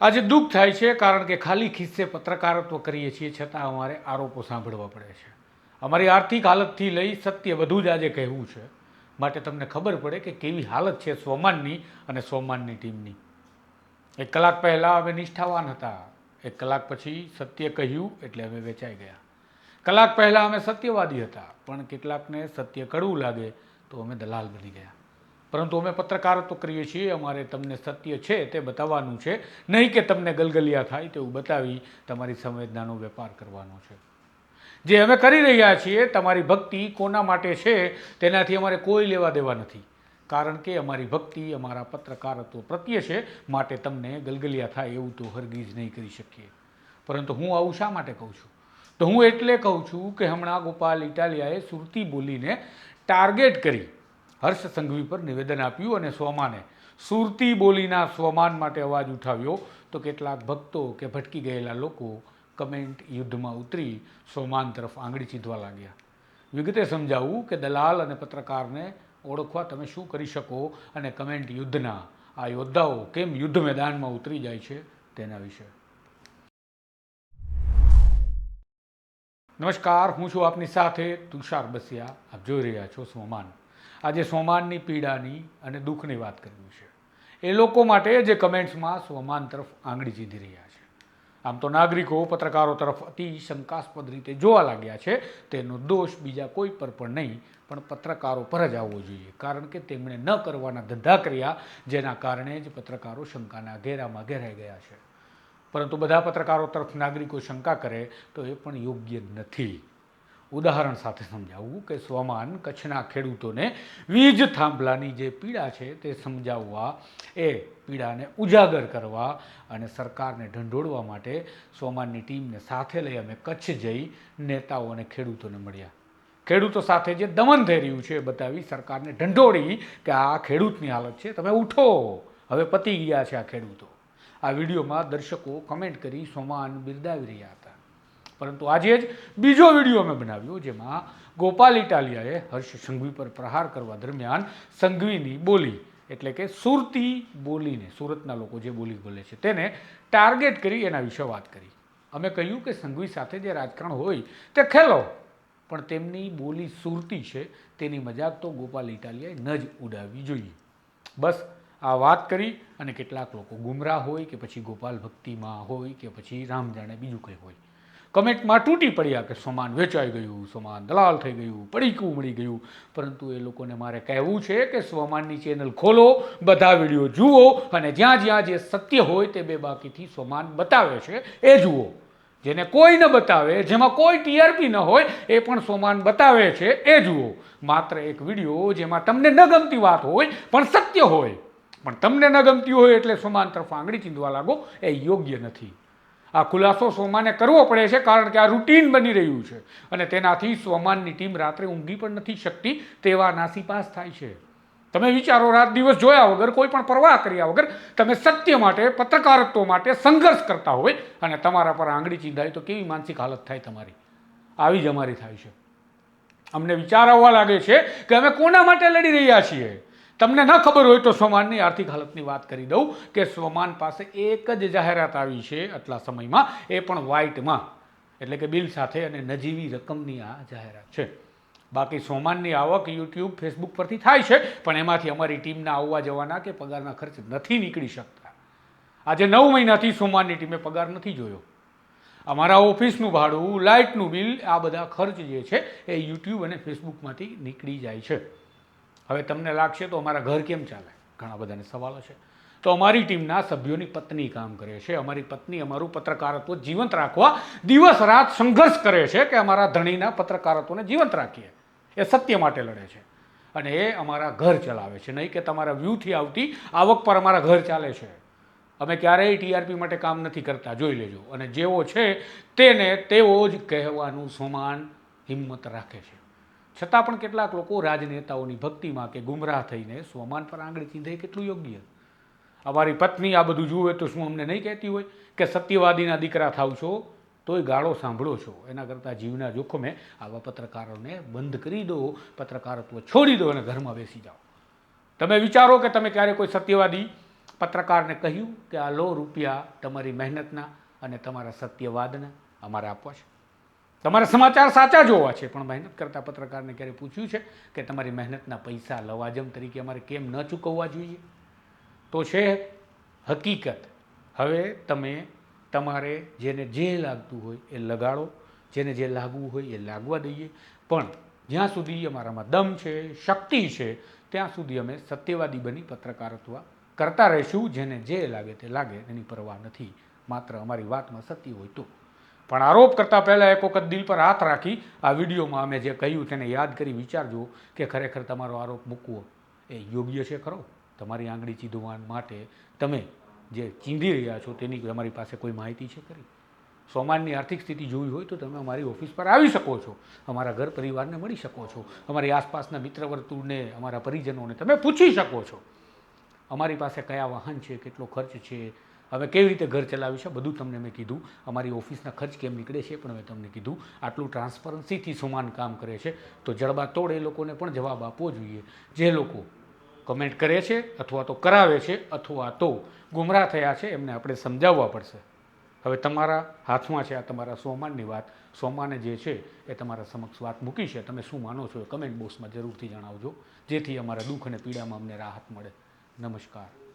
આજે દુઃખ થાય છે કારણ કે ખાલી ખિસ્સે પત્રકારત્વ કરીએ છીએ, છતાં અમારે આરોપો સાંભળવા પડે છે. અમારી આર્થિક હાલતથી લઈ સત્ય બધું જ આજે કહેવું છે. માટે તમને ખબર પડે કે કેવી હાલત છે સોમાનની અને સોમાનની ટીમની. એક કલાક પહેલાં અમે નિષ્ઠાવાન હતા. એક કલાક પછી સત્ય કહ્યું એટલે અમે વેચાઈ ગયા. કલાક પહેલાં અમે સત્યવાદી હતા. પણ કેટલાકને સત્ય કડવું લાગે તો અમે દલાલ બની ગયા. પરંતુ અમે પત્રકારત્વ કરીએ છીએ, અમારે તમને સત્ય છે તે બતાવવાનું છે. નહીં કે તમને ગલગલિયા થાય તેવું બતાવી તમારી સંવેદનાનો વેપાર કરવાનો છે. જે અમે કરી રહ્યા છીએ, તમારી ભક્તિ કોના માટે છે, તેનાથી અમારે કોઈ લેવા દેવા નથી. કારણ કે અમારી ભક્તિ, અમારા પત્રકારત્વ પ્રત્યે છે, માટે તમને ગલગલિયા થાય એવું તો હરગીજ નહીં કરી શકીએ. પરંતુ હું આવું શા માટે કહું છું? તો હું એટલે કહું છું કે હમણાં ગોપાલ ઇટાલિયાએ સુરતી બોલીને ટાર્ગેટ કરી હર્ષ સંઘવી પર નિવેદન આપ્યું અને સ્વમાને સુરતી બોલીના સ્વમાન માટે અવાજ ઉઠાવ્યો. તો કેટલાક ભક્તો કે ભટકી ગયેલા લોકો કમેન્ટ યુદ્ધમાં ઉતરી સોમાન તરફ આંગળી ચીંધવા લાગ્યા. વિગતે સમજાવવું કે દલાલ અને પત્રકારને ઓળખવા તમે શું કરી શકો અને કમેન્ટ યુદ્ધના આ યોદ્ધાઓ કેમ યુદ્ધ મેદાનમાં ઉતરી જાય છે તેના વિશે. નમસ્કાર, હું છું આપની સાથે તુષાર બસિયા. આપ જોઈ રહ્યા છો સોમાન. આજે સોમાનની પીડાની અને દુઃખની વાત કરવી છે. એ લોકો માટે જે કમેન્ટ્સમાં સ્વમાન તરફ આંગળી ચીંધી રહ્યા છે. આમ તો નાગરિકો પત્રકારો તરફ અતિ શંકાસ્પદ રીતે જોવા લાગ્યા છે. તેનો દોષ બીજા કોઈ પર પણ નહીં, પણ પત્રકારો પર જ આવવો જોઈએ. કારણ કે તેમણે ન કરવાના ધંધા કર્યા, જેના કારણે જ પત્રકારો શંકાના ઘેરામાં ઘેરાઈ ગયા છે. પરંતુ બધા પત્રકારો તરફ નાગરિકો શંકા કરે, તો એ પણ યોગ્ય નથી. ઉદાહરણ સાથે સમજાવવું કે સ્વમાન કચ્છના ખેડૂતોને વીજ થાંભલાની જે પીડા છે તે સમજાવવા એ પીડાને ઉજાગર કરવા અને સરકારને ઢંઢોળવા માટે સ્વમાનની ટીમને સાથે લઈ અમે કચ્છ જઈ નેતાઓ અને ખેડૂતોને મળ્યા. ખેડૂતો સાથે જે દમન થઈ રહ્યું છે એ બતાવી સરકારને ઢંઢોળી કે આ ખેડૂતની હાલત છે, તમે ઉઠો. હવે પતી ગયા છે આ ખેડૂતો. આ વિડીયોમાં દર્શકો કમેન્ટ કરી સોમાન બિરદાવી રહ્યા હતા. પરંતુ આજે જ બીજો વીડિયો અમે બનાવ્યો જેમાં ગોપાલ ઇટાલિયાએ હર્ષ સંઘવી પર પ્રહાર કરવા દરમિયાન સંઘવીની બોલી, એટલે કે સુરતી બોલીને, સુરતના લોકો જે બોલી બોલે છે, તેને ટાર્ગેટ કરી, એના વિશે વાત કરી. અમે કહ્યું કે સંઘવી સાથે જે રાજકારણ હોય તે ખેલો, પણ તેમની બોલી સુરતી છે, તેની મજાક તો ગોપાલ ઇટાલિયાએ ન જ ઉડાવવી જોઈએ. બસ, આ વાત કરી અને કેટલાક લોકો ગુમરાહ હોય કે પછી ગોપાલ ભક્તિમાં હોય કે પછી રામ જાણે બીજું કંઈ હોય. કમેન્ટમાં તૂટી પડ્યા કે સમાન વેચાઈ ગયું, સમાન દલાલ થઈ ગયું, પડીકું મળી ગયું. પરંતુ એ લોકોને મારે કહેવું છે કે સ્વમાનની ચેનલ ખોલો, બધા વીડિયો જુઓ અને જ્યાં જ્યાં જે સત્ય હોય તે બે બાકીથી સ્વમાન બતાવે છે એ જુઓ. જેને કોઈ ન બતાવે, જેમાં કોઈ ટીઆરપી ન હોય, એ પણ સોમાન બતાવે છે એ જુઓ. માત્ર એક વીડિયો જેમાં તમને ન ગમતી વાત હોય, પણ સત્ય હોય. પણ તમને ન ગમતી હોય એટલે સોમાન તરફ આંગળી ચીંધવા લાગો, એ યોગ્ય નથી. આ ખુલાસો સોમાને કરવો પડે છે કારણ કે આ રૂટીન બની રહ્યું છે. અને તેનાથી સોમાનની ટીમ રાત્રે ઊંઘી પણ નથી શકતી તેવા નાસીપાસ થાય છે. તમે વિચારો, રાત દિવસ જોયા વગર, કોઈ પણ પરવાહ કર્યા વગર તમે સત્ય માટે, પત્રકારત્વ માટે સંઘર્ષ કરતા હોય અને તમારા પર આંગળી ચીંધાય તો કેવી માનસિક હાલત થાય તમારી? આવી જ અમારી થાય છે. અમને વિચાર આવવા લાગે છે કે અમે કોના માટે લડી રહ્યા છીએ? તમને ન ખબર હોય તો સ્વમાનની આર્થિક હાલતની વાત કરી દઉં કે સ્વમાન પાસે એક જ જાહેરાત આવી છે આટલા સમયમાં, એ પણ વ્હાઇટમાં. એટલે કે બિલ સાથે અને નજીવી રકમની આ જાહેરાત છે. બાકી સોમાનની આવક યુટ્યુબ, ફેસબુક પરથી થાય છે, પણ એમાંથી અમારી ટીમના આવવા જવાના કે પગારના ખર્ચ નથી નીકળી શકતા. આજે નવ મહિનાથી સોમાનની ટીમે પગાર નથી જોયો. અમારા ઓફિસનું ભાડું, લાઇટનું બિલ, આ બધા ખર્ચ જે છે એ યુટ્યુબ અને ફેસબુકમાંથી નીકળી જાય છે. હવે તમને લાગશે તો અમારા ઘર કેમ ચાલે? ઘણા બધાને સવાલો છે. તો અમારી ટીમના સભ્યોની પત્ની કામ કરે છે. અમારી પત્ની અમારું પત્રકારત્વ જીવંત રાખવા દિવસ રાત સંઘર્ષ કરે છે કે અમારા ધણીના પત્રકારત્વને જીવંત રાખીએ. એ સત્ય માટે લડે છે. અને એ અમારા ઘર ચલાવે છે. નહીં કે તમારા વ્યૂથી આવતી આવક પર અમારા ઘર ચાલે છે. અમે ક્યારેય ટીઆરપી માટે કામ નથી કરતા. જોઈ લેજો. અને જેવો છે, તેને તેવો જ કહેવાનું સમાન હિંમત રાખે છે. છતાં પણ કેટલાક લોકો રાજનેતાઓની ભક્તિમાં કે ગુમરાહ થઈને સ્વમાન પર આંગળી ચીંધે કેટલું યોગ્ય? અમારી પત્ની આ બધું જુએ તો શું અમને નહીં કહેતી હોય કે સત્યવાદીના દીકરા થાવ છો, તોય ગાળો સાંભળો છો. એના કરતાં જીવના જોખમે આવા પત્રકારોને બંધ કરી દો, પત્રકારત્વ છોડી દો અને ઘરમાં બેસી જાઓ. તમે વિચારો કે તમે ક્યારે કોઈ સત્યવાદી પત્રકારને કહ્યું કે આ લો રૂપિયા તમારી મહેનતના અને તમારા સત્યવાદના અમારે આપવા છે? તમારે સમાચાર સાચા જોવા છે. પણ મહેનત કરતા પત્રકારને ક્યારે પૂછ્યું છે કે તમારી મહેનતના પૈસા લવાજમ તરીકે અમારે કેમ ન ચૂકવવા જોઈએ? તો છે હકીકત. હવે તમે તમારે જેને જે લાગતું હોય એ લગાડો. જેને જે લાગવું હોય એ લાગવા દઈએ. પણ જ્યાં સુધી અમારામાં દમ છે, શક્તિ છે, ત્યાં સુધી અમે સત્યવાદી બની પત્રકારત્વ કરતા રહીશું. જેને જે લાગે તે લાગે, એની પરવા નથી. માત્ર અમારી વાતમાં સત્ય હોય તો. પણ આરોપ કરતાં પહેલાં એક વખત દિલ પર હાથ રાખી આ વિડીયોમાં અમે જે કહ્યું તેને યાદ કરી વિચારજો કે ખરેખર તમારો આરોપ મૂકવો એ યોગ્ય છે ખરો? તમારી આંગળી ચીંધવા માટે તમે જે ચીંધી રહ્યા છો તેની તમારી પાસે કોઈ માહિતી છે ખરી? સોમાનની આર્થિક સ્થિતિ જોવી હોય તો તમે અમારી ઓફિસ પર આવી શકો છો, અમારા ઘર પરિવારને મળી શકો છો, અમારી આસપાસના મિત્ર વર્તુળને અમારા પરિજનોને તમે પૂછી શકો છો. અમારી પાસે કયા વાહન છે, કેટલો ખર્ચ છે હવે કેવી રીતે ઘર ચલાવ્યું છે? બધું તમને મેં કીધું. અમારી ઓફિસના ખર્ચ કેમ નીકળે છે પણ મેં તમને કીધું. આટલું ટ્રાન્સપરન્સીથી સોમાન કામ કરે છે. તો જડબા તોડ એ લોકોને પણ જવાબ આપવો જોઈએ. જે લોકો કમેન્ટ કરે છે અથવા તો કરાવે છે અથવા તો ગુમરાહ થયા છે, એમને આપણે સમજાવવા પડશે. હવે તમારા હાથમાં છે આ તમારા સોમાનની વાત. સોમાને જે છે એ તમારા સમક્ષ વાત મૂકી છે. તમે શું માનો છો એ કમેન્ટ બોક્સમાં જરૂરથી જણાવજો. જેથી અમારા દુઃખ અને પીડામાં અમને રાહત મળે. નમસ્કાર.